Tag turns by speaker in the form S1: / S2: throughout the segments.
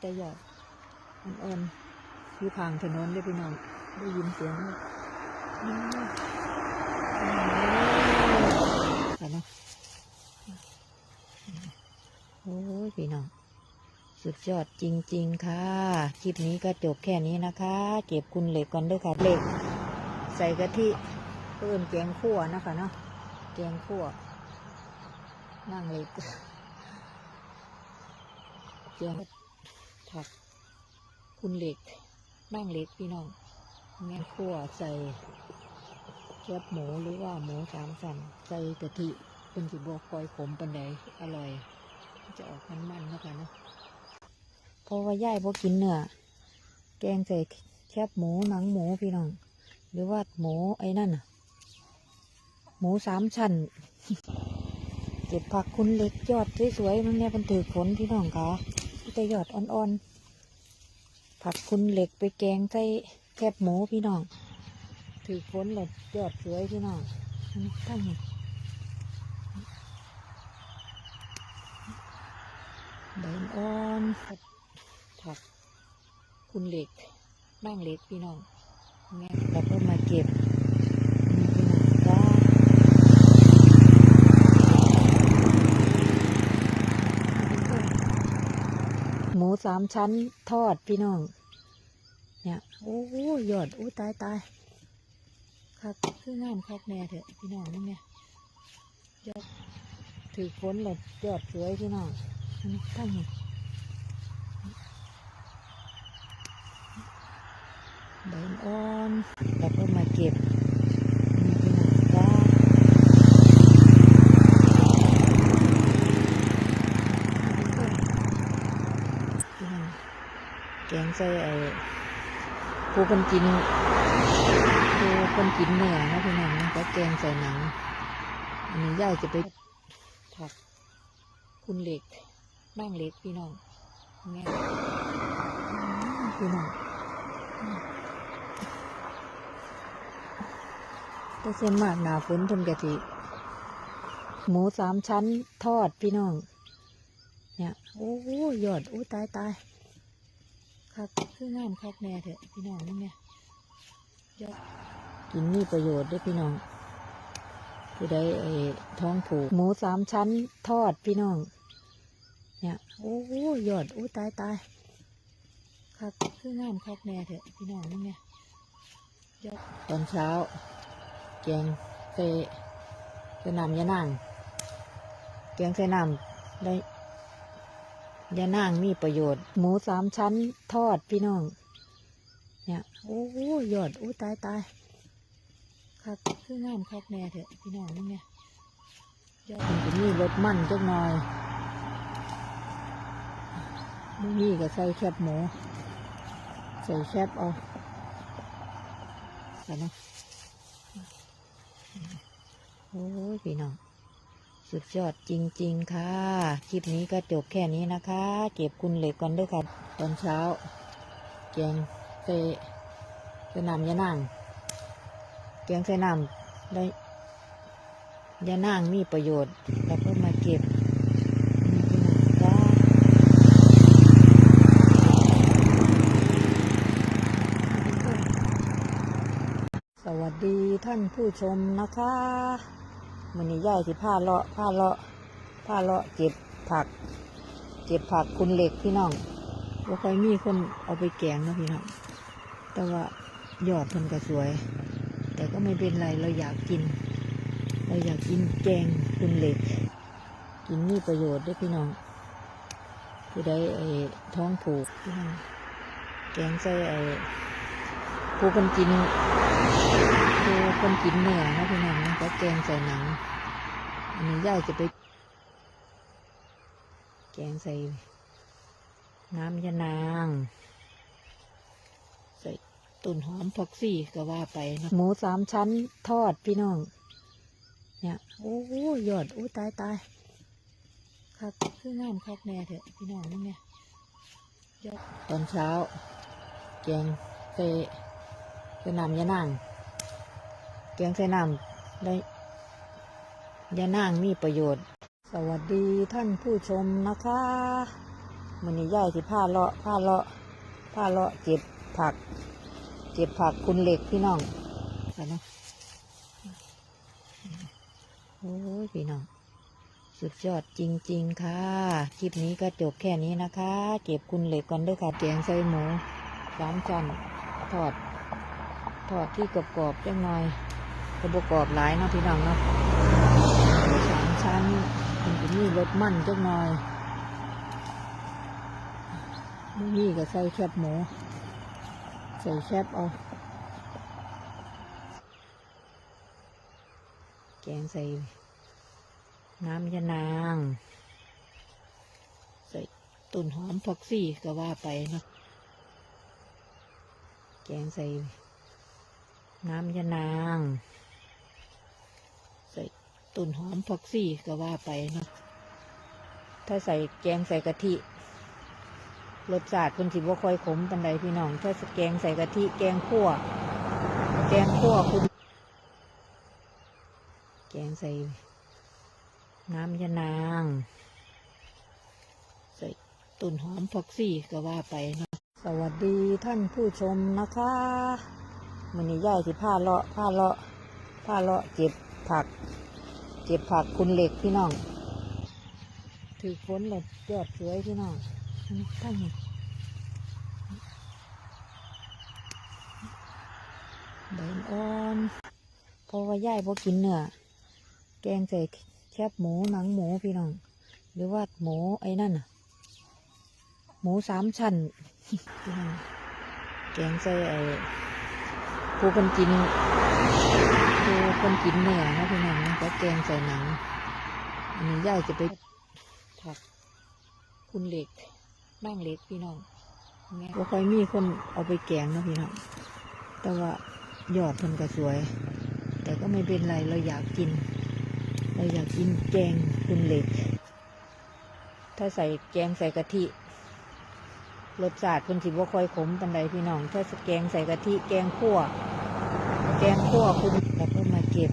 S1: แต่หยอดอ่อนๆอยู่างถนนเลยพี่น้อง ได้ยินเสียงไหมอืมไปเนะโอ้ยพี่น้อง สุดยอดจริง ๆ ค่ะ คลิปนี้ก็จบแค่นี้นะคะ เก็บคุณเหล็กก่อนด้วยค่ะเหล็ก ใส่กะทิเพิ่มแกงขั่วนะคะเนาะแกงขั่ว นั่งเหล็ก แกง ผักคุณเหล็กนั่งเหล็กพี่น้องแม่ขั่วใส่แคบหมูหรือว่าหมูสามสันใส่กะทิเป็นสิบวคอยขมปันใดอร่อย จะออกมันๆนะคะเนาะเพราะว่าย่ายพอกินเนื้อแกงใส่แคบหมูหนังหมูพี่น้อง หรือว่าหมูไอ้นั่นหมูสามชั้นเก็บผักคุณเล็กยอดสวยๆมันเนี่ยมันถือผลพี่น้องคะ แต่ยอดอ่อนๆ ผักคุณเหล็กไปแกงใส่แคบหมูพี่น้อง ถือผลเลยยอดสวยพี่น้องนนี้ตั้งนี่ใบอ่อนผักคุณเหล็กนั่งเหล็กพี่น้องแม่แล้วก็มาเก็บนี่พี่น้องจ้าหมู สามชั้นทอดพี่น้อง เนี่ย โอ้โหยอดโอ้ตายตายคักคืองามคักแน่เถอะพี่น้องนี่เนี่ยยอดถือพ้นเลยยอดสวยพี่น้องอันนี้ตั้งนี่ใบอ่อนแล้วก็มาเก็บนี่พี่น้องจ้าพี่น้องแกง ใส่ไอ้ผู้คนกินผู้คนกินเนื้อนะพี่น้องก็แกงใส่หนัง อันนี้ย่ายจะไปผักคุณเหล็กนั่งเหล็กพี่น้องแง่อืมพี่น้องแต่ส่วนมากหนาฝนเพิ่นกะทิหมูสามชั้นทอดพี่น้อง เนี่ย โอ้ยอด โอ้ตายตาย คักคืองามคักแน่เถอะพี่น้องนี่เนี่ยยอดกินมีประโยชน์ด้วยพี่น้องผู้ใดไอ้ท้องผูกหมูสามชั้นทอดพี่น้อง เนี่ยโอ้โหยอดโอ้ตายตายคักคืองามคักแน่เถอะพี่น้องนี่เนี่ยยอดตอนเช้าแกงใส่ใส่น้ำยานางแกงใส่น้ำได้ ยานางมีประโยชน์ หมูสามชั้นทอดพี่น้อง เนี่ยโอ้ยอดโอ้ตายตายคักคืองามคักแน่เถอะพี่น้องนี่เนี่ยยอดมันจะมีรสมันจักหน่อยไม่มีก็ใส่แคบหมู ใส่แคบเอาไปเนะโอ้ยพี่น้อง สุดยอดจริง ๆ ค่ะ คลิปนี้ก็จบแค่นี้นะคะ เก็บคุณเหล็กก่อนด้วยค่ะ ตอนเช้า แกงใส่ใส่น้ำยานางแกงใส่น้ำได้ยานางมีประโยชน์ แล้วก็มาเก็บสวัสดีท่านผู้ชมนะคะ มันนี้ย่ายสิผ้าเลาะผ้าเลาะผ้าเลาะเก็บผัก เก็บผักคุณเหล็กพี่น้องว่าใครมีคนเอาไปแกงนะพี่น้องแต่ว่ายอดมันก็สวย แต่ก็ไม่เป็นไรเราอยากกิน เราอยากกินแกงคุณเหล็ก กินมีประโยชน์ด้วยพี่น้องผู้ใดไอ้ท้องผูกพี่น้องแกงใส่ไอ้ผู้คนกินผู้คนกินเนื้อนะพี่น้องน แกงใส่หนัง อันนี้ย่ายจะไป แกงใส่ น้ำยะนาง ใส่ต้นหอมผักซี่ก็ว่าไปนะหมูสามชั้นทอดพี่น้อง เนี่ย โอ้โหยอด โอ้ตายตายคักคืองามคักแน่เถอะพี่น้องนี่เนี่ยยอดตอนเช้า แกงใส่ใส่น้ำยานางแกงใส่น้ำ ได้ยานางมีประโยชน์ สวัสดีท่านผู้ชมนะคะมันนี่ย่ายสิผ้าเลาะผ้าเลาะผ้าเลาะเก็บผัก เก็บผักคุณเหล็กพี่น้องไปนะโอ้ยพี่น้องสุดยอดจริง ๆ ค่ะ คลิปนี้ก็จบแค่นี้นะคะ เก็บคุณเหล็กก่อนด้วยค่ะแกงใส่หมูสามชั้นทอด ทอดที่กรอบๆจังหน่อย กระกอบหลายเนาะพี่น้องเนาะสามชั้นมันจะมีรสมันจังหน่อยนี่ก็ใส่แคบหมู ใส่แคบเอาแกงใส่น้ำยะนาง ใส่ต้นหอมผักซี่ก็ว่าไปเนาะแกงใส่น้ำยะนาง ต้นหอมผักซี่ก็ว่าไปเนาะถ้าใส่แกงใส่กะทิรสชาติคุณสิบว่าค่อยขมปันใดพี่น้อง ถ้าแกงใส่กะทิแกงขั่ว แกงขั่วคุณแกงใส่น้ำยะนาง ใส่ต้นหอมผักซี่ก็ว่าไปเนาะสวัสดีท่านผู้ชมนะคะมันนี้ย่ายสิผ้าเลาะผ้าเลาะผ้าเลาะเก็บผัก เก็บผักคุณเหล็กพี่น้อง ถือฝนเลยยอดสวยพี่น้องนี่ท่านนี่ใบอ่อนเพราะว่าย่ายบ่กินเนื้อ แกงใส่แคบหมูหนังหมูพี่น้อง หรือว่าหมูไอ้นั่นหมูสามชั้นแกงใส่ไอ้ผู้คนกิน คนกินเนื้อนะพี่น้องนะก็แกงใส่หนัง อันนี้ย่ายจะไปผักคุณเหล็กบ้างเหล็กพี่น้องแม่ว่าค่อยมีคนเอาไปแกงเนาะพี่น้อง แต่ว่ายอดมันก็สวย แต่ก็ไม่เป็นไรเราอยากกิน เราอยากกินแกงคุณเหล็ก ถ้าใส่แกงใส่กะทิรสชาติคุณสิบ่ค่อยขมปันใดพี่น้อง ถ้าแกงใส่กะทิแกงขั่ว แกงขั่วคุณแล้วก็มาเก็บ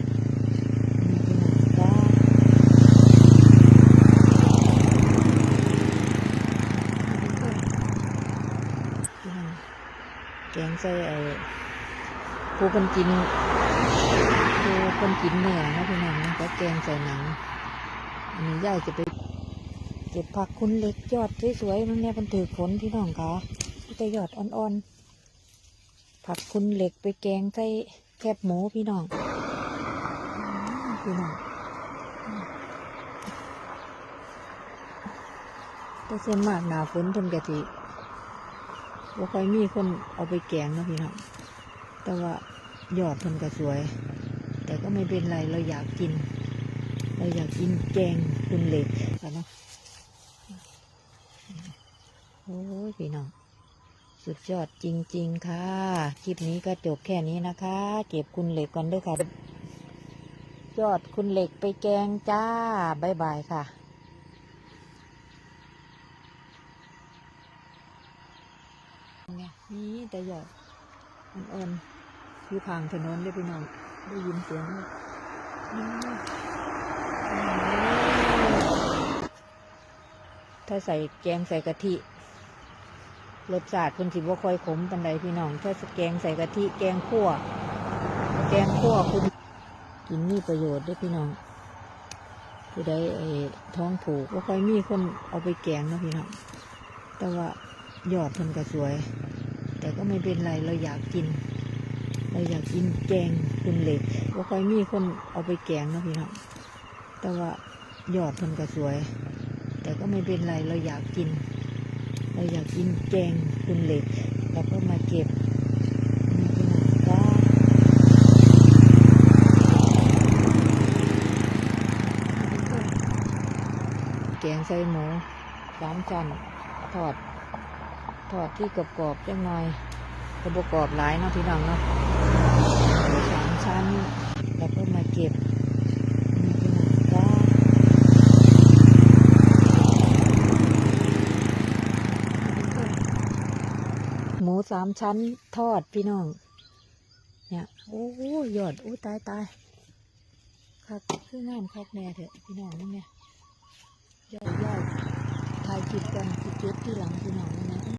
S1: นี่พี่น้องจ้าพี่น้อง แกงใส่ไอ้ผู้คนกินคือคนกินเนื้อนะพี่น้องนะก็แกงใส่หนังอันนี้ย่ายจะไปเก็บผักคุณเล็กยอดสวยๆมันเนี่ยมันถือผลพี่น้องคะแต่ยอดอ่อนๆ ผักคุณเหล็กไปแกงใส่แคบหมูพี่น้องพี่น้องแต่ส่วนมากหนาฝนเพิ่นกะทิ ว่าค่อยมีคนเอาไปแกงนะพี่น้องแต่ว่ายอดเพิ่นก็สวย แต่ก็ไม่เป็นไรเราอยากกิน เราอยากกินแกงคุณเหล็กค่ะเนาะโอ้ยพี่น้องสุดยอดจริง ๆ ค่ะ คลิปนี้ก็จบแค่นี้นะคะ เก็บคุณเหล็กก่อนด้วยค่ะ ยอดคุณเหล็กไปแกงจ้า บ๊ายบายค่ะ เนี่ยนี่แต่ยอดอ่อนๆอยู่ข้างถนนเลยพี่น้องได้ยินเสียงถ้าใส่แกงใส่กะทิรสชาติคุณสิบ่ค่อยขมปันใดพี่น้อง ถ้าแกงใส่กะทิแกงขั่ว แกงขั่วคุณกินมีประโยชน์ด้วยพี่น้องผู้ใดไอ้ท้องผูกก็ค่อยมีคนเอาไปแกงนะพี่น้อง แต่ว่ายอดมันก็สวย แต่ก็ไม่เป็นไรเราอยากกิน เราอยากกินแกงคุณเหล็กว่าค่อยมีคนเอาไปแกงนะพี่น้องแต่ว่ายอดมันก็สวย แต่ก็ไม่เป็นไรเราอยากกิน เราอยากกินแกงคุณเหล็กแล้วก็มาเก็บแกงใส่หมูสามชั้นทอด ทอดที่กรอบๆจังหน่อยกระบกรอบหลายเนาะพี่น้องเนาะสามชั้นแล้วก็มาเก็บหมูสามชั้นทอดพี่น้อง เนี่ยโอ้ยยอดโอ้ตายตายคักคืองามคักแน่เถอะพี่น้องนี่เนี่ยยอดยอดถ่ายคลิปก่อนสิเก็บที่หลังพี่น้องนะ